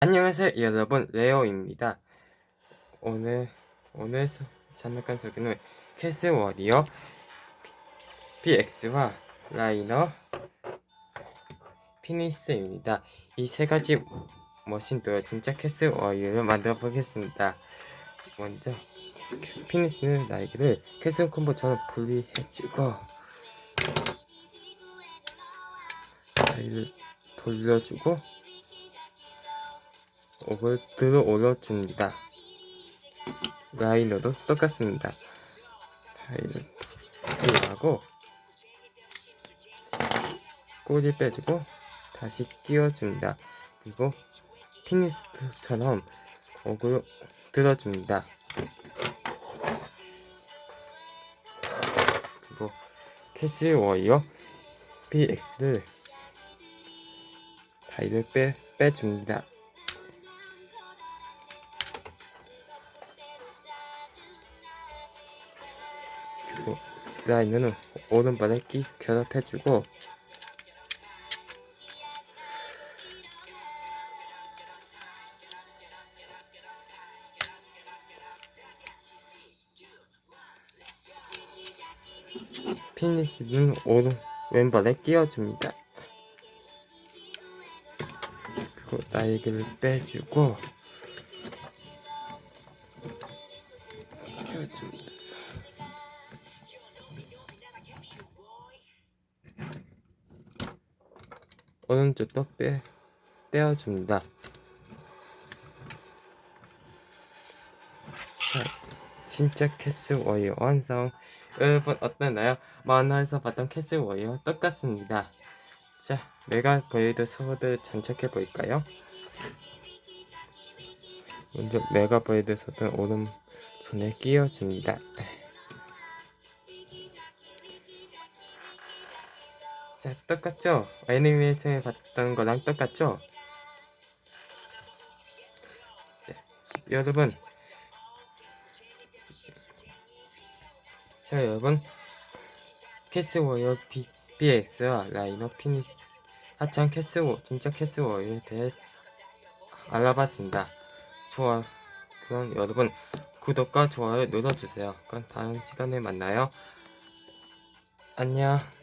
안녕하세요 여러분. 레오입니다. 오늘 오늘 소- 잠깐 소개는 캐스 워리어 PX와 라이너 피니스입니다. 이 세 가지 머신도 진짜 캐스 워리어를 만들어 보겠습니다. 먼저 피니스는 날개를 캐스 콤보처럼 분리해주고 날개를 돌려주고 옥을 들어 올려줍니다. 라이너도 똑같습니다. 라이너 하고 꼬리 빼주고 다시 끼워줍니다. 그리고 피니스트처럼 옥을 들어줍니다. 그리고 캐시 워이어 PX를 다이를 빼, 빼줍니다. 라인은 오른발에 끼 결합해주고 피니시는 오른 왼발에 끼워줍니다. 그리고 날개를 빼주고 끼워줍니다. 오른쪽도 빼, 떼어줍니다. 자, 진짜 캐스 워이어 완성. 여러분 어떠나요? 만화에서 봤던 캐스 워이어 똑같습니다. 자, 메가 브레이드 소드 장착해 볼까요? 먼저 메가 브레이드 소드 오른손에 끼워줍니다. 자, 똑같죠? 애니메이션에 봤던 거랑 똑같죠? 자, 여러분. 자, 여러분. 캐스워어 BX와 라이너 피니스 하찮 캐스워 진짜 캐스워어에 대해 알아봤습니다. 좋아. 그럼 여러분 구독과 좋아요 눌러주세요. 그럼 다음 시간에 만나요. 안녕.